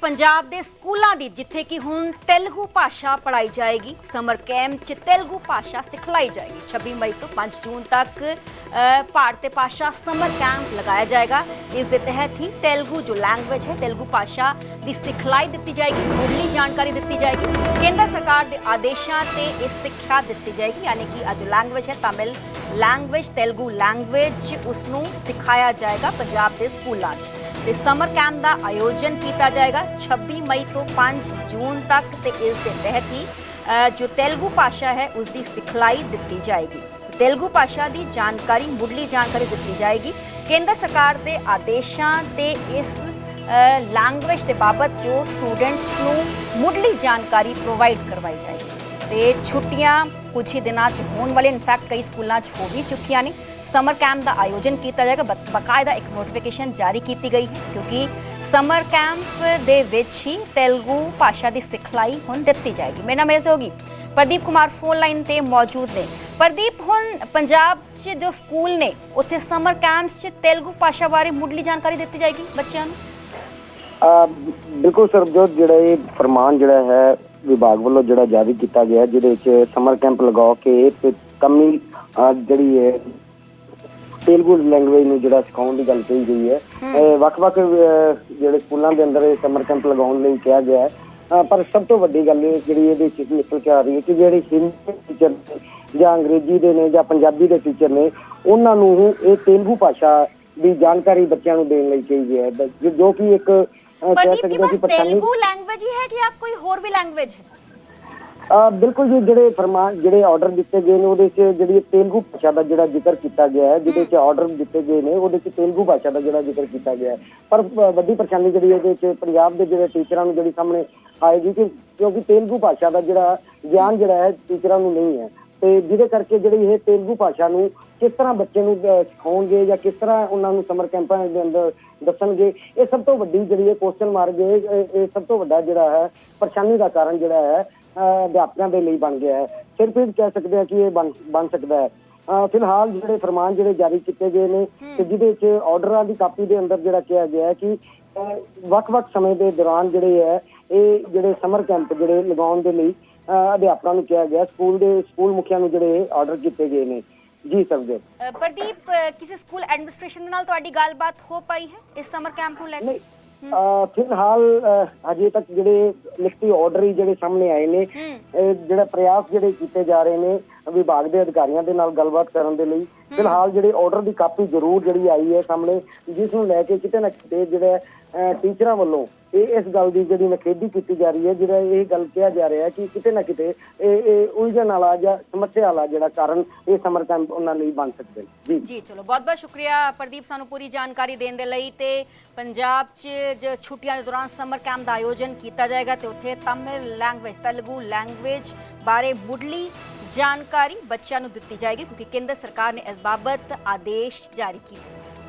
ਪੰਜਾਬ ਦੇ ਸਕੂਲਾਂ ਦੀ, ਜਿੱਥੇ ਕਿ ਹੁਣ ਤੇਲਗੂ ਭਾਸ਼ਾ ਪੜਾਈ ਜਾਏਗੀ, ਸਮਰ ਕੈਂਪ 'ਚ ਤੇਲਗੂ ਭਾਸ਼ਾ ਸਿਖਲਾਈ ਜਾਏਗੀ। 26 ਮਈ ਤੋਂ 5 ਜੂਨ ਤੱਕ ਭਾਰਤੀ ਭਾਸ਼ਾ ਸਮਰ ਕੈਂਪ ਲਗਾਇਆ ਜਾਏਗਾ। ਇਸ ਦੇ ਤਹਿਤ ਹੀ ਤੇਲਗੂ ਜੋ ਲੈਂਗੁਏਜ ਹੈ, ਤੇਲਗੂ ਭਾਸ਼ਾ ਦੀ ਸਿਖਲਾਈ ਦਿੱਤੀ ਜਾਏਗੀ, ਮੁੱਢਲੀ ਜਾਣਕਾਰੀ ਦਿੱਤੀ ਜਾਏਗੀ। ਕੇਂਦਰ ਸਰਕਾਰ ਦੇ ਆਦੇਸ਼ਾਂ ਤੇ ਇਹ ਸਿੱਖਿਆ ਦਿੱਤੀ ਜਾਏਗੀ, ਯਾਨੀ ਕਿ ਅੱਜ ਲੈਂਗੁਏਜ ਹੈ, ਤਾਮਿਲ ਲੈਂਗੁਏਜ, ਤੇਲਗੂ ਲੈਂਗੁਏਜ ਉਸ ਨੂੰ ਸਿਖਾਇਆ ਜਾਏਗਾ ਪੰਜਾਬ ਦੇ ਸਕੂਲਾਂ 'ਚ। ਤੇ ਸਮਰ ਕੈਂਪ ਦਾ ਆਯੋਜਨ ਕੀਤਾ ਜਾਏਗਾ। 26 ਮਈ ਤੋਂ 5 ਜੂਨ ਤੱਕ ਤੇ ਇਸ ਦੇ ਤਹਿਤ ਹੀ ਜੋ ਤੇਲਗੂ ਭਾਸ਼ਾ ਹੈ, ਉਸ ਦੀ ਸਿਖਲਾਈ ਦਿੱਤੀ ਜਾਏਗੀ। ਤੇਲਗੂ ਭਾਸ਼ਾ ਦੀ ਜਾਣਕਾਰੀ, ਮੁੱਢਲੀ ਜਾਣਕਾਰੀ ਦਿੱਤੀ ਜਾਏਗੀ। ਕੇਂਦਰ ਸਰਕਾਰ ਦੇ ਆਦੇਸ਼ਾਂ ਤੇ ਇਸ ਲੈਂਗੁਏਜ ਦੇ ਬਾਬਤ ਜੋ ਸਟੂਡੈਂਟਸ ਨੂੰ ਮੁੱਢਲੀ ਜਾਣਕਾਰੀ ਪ੍ਰੋਵਾਈਡ ਕਰਵਾਈ ਜਾਏਗੀ। ਤੇ ਛੁੱਟੀਆਂ ਕੁਝ ਹੀ ਦਿਨਾਂ 'ਚ ਹੋਣ ਵਾਲੇ ਇਨਫੈਕਟ ਕਈ ਸਕੂਲਾਂ 'ਚ ਹੋ ਵੀ ਚੁੱਕੀਆਂ ਨੇ। ਸਮਰ ਕੈਂਪ ਦਾ ਆਯੋਜਨ ਕੀਤਾ ਜਾਏਗਾ ਬਕਾਇਦਾ ਇੱਕ ਨੋਟੀਫਿਕੇਸ਼ਨ ਜਾਰੀ ਕੀਤੀ ਗਈ ਹੈ ਕਿਉਂਕਿ ਸਮਰ ਕੈਂਪ ਦੇ ਵਿੱਚ ਹੀ ਤੇਲਗੂ ਭਾਸ਼ਾ ਦੀ ਸਿਖਲਾਈ ਹੁਣ ਦਿੱਤੀ ਜਾਏਗੀ। ਮੇਰਾ ਨਾਮ ਮੇਰੇ ਹੋਗੀ ਪ੍ਰਦੀਪ ਕੁਮਾਰ ਫੋਨ ਲਾਈਨ ਤੇ ਮੌਜੂਦ ਨੇ। ਪ੍ਰਦੀਪ, ਹੁਣ ਪੰਜਾਬ 'ਚ ਜੋ ਸਕੂਲ ਨੇ, ਉੱਥੇ ਸਮਰ ਕੈਂਪਸ 'ਚ ਤੇਲਗੂ ਭਾਸ਼ਾ ਬਾਰੇ ਮੁੱਢਲੀ ਜਾਣਕਾਰੀ ਦਿੱਤੀ ਜਾਏਗੀ ਬੱਚਿਆਂ ਨੂੰ? ਬਿਲਕੁਲ ਸਰਬਜੋਤ ਜਿਹੜਾ ਇਹ ਫਰਮਾਨ ਜਿਹੜਾ ਹੈ ਵਿਭਾਗ ਵੱਲੋਂ ਜਿਹੜਾ ਜਾਰੀ ਕੀਤਾ ਗਿਆ ਹੈ, ਜਿਹਦੇ ਵਿੱਚ ਸਮਰ ਕੈਂਪ ਲਗਾ ਕੇ ਤੇ ਕਮੀ ਅਹ ਜਿਹੜੀ ਹੈ ਤੇਲਗੂ ਲੈਂਗੁਏਜ ਨੂੰ ਜਿਹੜਾ ਸਿਖਾਉਣ ਦੀ ਗੱਲ ਕਹੀ ਗਈ ਹੈ। ਇਹ ਵੱਖ-ਵੱਖ ਜਿਹੜੇ ਸਕੂਲਾਂ ਦੇ ਅੰਦਰ ਇਹ ਸਮਰ ਕੈਂਪ ਲਗਾਉਣ ਲਈ ਕਿਹਾ ਗਿਆ ਹੈ। ਪਰ ਸਭ ਤੋਂ ਵੱਡੀ ਗੱਲ ਇਹ ਜਿਹੜੀ ਇਹਦੇ ਵਿੱਚ ਨਿਕਲ ਕੇ ਆ ਰਹੀ ਹੈ ਕਿ ਜਿਹੜੇ ਹਿੰਦੀ ਟੀਚਰ ਜਾਂ ਅੰਗਰੇਜ਼ੀ ਦੇ ਨੇ ਜਾਂ ਪੰਜਾਬੀ ਦੇ ਟੀਚਰ ਨੇ ਉਹਨਾਂ ਨੂੰ ਇਹ ਤੇਲਗੂ ਭਾਸ਼ਾ ਦੀ ਜਾਣਕਾਰੀ ਬੱਚਿਆਂ ਨੂੰ ਦੇਣ ਲਈ ਚਾਹੀਦੀ ਹੈ। ਬ- ਜੋ ਕਿ ਇੱਕ ਕਹਿ ਸਕਦੇ ਹਾਂ ਕਿ ਲੈਂਗੁਏਜ ਹੈ ਕਿ ਜਾਂ ਕੋਈ ਹੋਰ ਵੀ ਲੈਂਗੁਏਜ ਹੈ? ਬਿਲਕੁਲ ਜੀ, ਜਿਹੜੇ ਫਰਮਾਨ, ਜਿਹੜੇ ਆਰਡਰ ਦਿੱਤੇ ਗਏ ਨੇ, ਉਹਦੇ 'ਚ ਜਿਹੜੀ ਤੇਲਗੂ ਭਾਸ਼ਾ ਦਾ ਜਿਹੜਾ ਜ਼ਿਕਰ ਕੀਤਾ ਗਿਆ ਹੈ, ਜਿਹਦੇ 'ਚ ਆਰਡਰ ਦਿੱਤੇ ਗਏ ਨੇ, ਉਹਦੇ 'ਚ ਤੇਲਗੂ ਭਾਸ਼ਾ ਦਾ ਜਿਹੜਾ ਜ਼ਿਕਰ ਕੀਤਾ ਗਿਆ ਹੈ। ਪਰ ਵੱਡੀ ਪਰੇਸ਼ਾਨੀ ਜਿਹੜੀ ਇਹਦੇ 'ਚ ਪੰਜਾਬ ਦੇ ਜਿਹੜੇ ਟੀਚਰਾਂ ਨੂੰ ਜਿਹੜੀ ਸਾਹਮਣੇ ਆਏਗੀ ਕਿ ਕਿਉਂਕਿ ਤੇਲਗੂ ਭਾਸ਼ਾ ਦਾ ਜਿਹੜਾ ਗਿਆਨ ਜਿਹੜਾ ਹੈ ਟੀਚਰਾਂ ਨੂੰ ਨਹੀਂ ਹੈ। ਤੇ ਜਿਹਦੇ ਕਰਕੇ ਜਿਹੜੀ ਇਹ ਤੇਲਗੂ ਭਾਸ਼ਾ ਨੂੰ ਕਿਸ ਤਰ੍ਹਾਂ ਬੱਚੇ ਨੂੰ ਸਿਖਾਉਣਗੇ ਜਾਂ ਕਿਸ ਤਰ੍ਹਾਂ ਉਹਨਾਂ ਨੂੰ ਸਮਰ ਕੈਂਪਾਂ ਦੇ ਅੰਦਰ ਦੱਸਣਗੇ ਇਹ ਸਭ ਤੋਂ ਵੱਡੀ ਜਿਹੜੀ ਹੈ ਕੁਐਸਚਨ ਮਾਰਕ ਹੈ ਇਹ ਸਭ ਤੋਂ ਵੱਡਾ ਜਿਹੜਾ ਹੈ ਪਰੇਸ਼ਾਨੀ ਦਾ ਕਾਰਨ ਜਿਹੜਾ ਹੈ ਅਧਿਆਪਕਾਂ ਦੇ ਲਈ ਬਣ ਗਿਆ ਹੈ। ਸਿਰਫ ਇਹ ਕਹਿ ਸਕਦੇ ਆ ਕਿ ਇਹ ਬਣ ਸਕਦਾ ਹੈ। ਫਿਲਹਾਲ ਜਿਹੜੇ ਫਰਮਾਨ ਜਿਹੜੇ ਜਾਰੀ ਕੀਤੇ ਗਏ ਨੇ ਤੇ ਜਿਹਦੇ ਵਿੱਚ ਆਰਡਰਾਂ ਦੀ ਕਾਪੀ ਦੇ ਅੰਦਰ ਜਿਹੜਾ ਕਿਹਾ ਗਿਆ ਹੈ ਕਿ ਵੱਖ-ਵੱਖ ਸਮੇਂ ਦੇ ਦੌਰਾਨ ਜਿਹੜੇ ਹੈ ਇਹ ਜਿਹੜੇ ਸਮਰ ਕੈਂਪ ਜਿਹੜੇ ਲਗਾਉਣ ਦੇ ਲਈ ਅਧਿਆਪਕਾਂ ਨੂੰ ਕਿਹਾ ਗਿਆ ਸਕੂਲ ਦੇ ਸਕੂਲ ਮੁਖੀਆਂ ਨੂੰ ਜਿਹੜੇ ਆਰਡਰ ਕੀਤੇ ਗਏ ਨੇ। ਜੀ ਸਰਜੇ ਅ, ਪ੍ਰਦੀਪ ਕਿਸੇ ਸਕੂਲ ਐਡਮਿਨਿਸਟ੍ਰੇਸ਼ਨ ਦੇ ਨਾਲ ਤੁਹਾਡੀ ਗੱਲਬਾਤ ਹੋ ਪਾਈ ਹੈ? ਇਸ ਸਮਰ ਕੈਂਪ ਨੂੰ ਲੈ ਕੇ? ਫਿਲਹਾਲ ਅਹ, ਹਜੇ ਤੱਕ ਜਿਹੜੇ ਲਿਖਤੀ ਆਰਡਰ ਹੀ ਜਿਹੜੇ ਸਾਹਮਣੇ ਆਏ ਨੇ ਜਿਹੜਾ ਪ੍ਰਯਾਸ ਜਿਹੜੇ ਕੀਤੇ ਜਾ ਰਹੇ ਨੇ ਵਿਭਾਗ ਦੇ ਅਧਿਕਾਰੀਆਂ ਦੇ ਨਾਲ ਗੱਲਬਾਤ ਕਰਨ ਦੇ ਲਈ। ਫਿਲਹਾਲ ਜਿਹੜੇ ਆਰਡਰ ਦੀ ਕਾਪੀ ਜ਼ਰੂਰ ਜਿਹੜੀ ਆਈ ਹੈ ਸਾਹਮਣੇ ਜਿਸ ਨੂੰ ਲੈ ਕੇ ਕਿਤੇ ਨਾ ਕਿਤੇ ਜਿਹੜਾ ਟੀਚਰਾਂ ਵੱਲੋਂ ਇਹ ਇਸ ਗੱਲ ਦੀ ਜਿਹੜੀ ਨਖੇਦੀ ਕੀਤੀ ਜਾ ਰਹੀ ਹੈ ਜਿਹੜਾ ਇਹ ਗੱਲ ਕਿਹਾ ਜਾ ਰਿਹਾ ਹੈ ਕਿ ਕਿਤੇ ਨਾ ਕਿਤੇ ਇਹ ਇਹ ਉਲਝਣ ਵਾਲਾ ਜਾਂ ਸਮੱਸਿਆ ਵਾਲਾ ਜਿਹੜਾ ਕਾਰਨ ਇਹ ਸਮਰ ਕੈਂਪ ਉਹਨਾਂ ਲਈ ਬਣ ਸਕਦੇ ਜੀ। ਜੀ ਚਲੋ ਬਹੁਤ ਬਹੁਤ ਸ਼ੁਕਰੀਆ ਪ੍ਰਦੀਪ ਸਾਨੂੰ ਪੂਰੀ ਜਾਣਕਾਰੀ ਦੇਣ ਦੇ ਲਈ ਤੇ ਪੰਜਾਬ 'ਚ ਜੋ ਛੁੱਟੀਆਂ ਦੇ ਦੌਰਾਨ ਸਮਰ ਕੈਂਪ ਦਾ ਆਯੋਜਨ ਕੀਤਾ ਜਾਏਗਾ ਤੇ ਉੱਥੇ ਤਮਿਲ ਲੈਂਗੁਏਜ ਤੇਲਗੂ ਲੈਂਗੁਏਜ ਬਾਰੇ ਮੁੱਢਲੀ ਜਾਣਕਾਰੀ ਬੱਚਿਆਂ ਨੂੰ ਦਿੱਤੀ ਜਾਏਗੀ ਕਿਉਂਕਿ ਕੇਂਦਰ ਸਰਕਾਰ ਨੇ ਇਸ ਬਾਬਤ ਆਦੇਸ਼ ਜਾਰੀ ਕੀਤੇ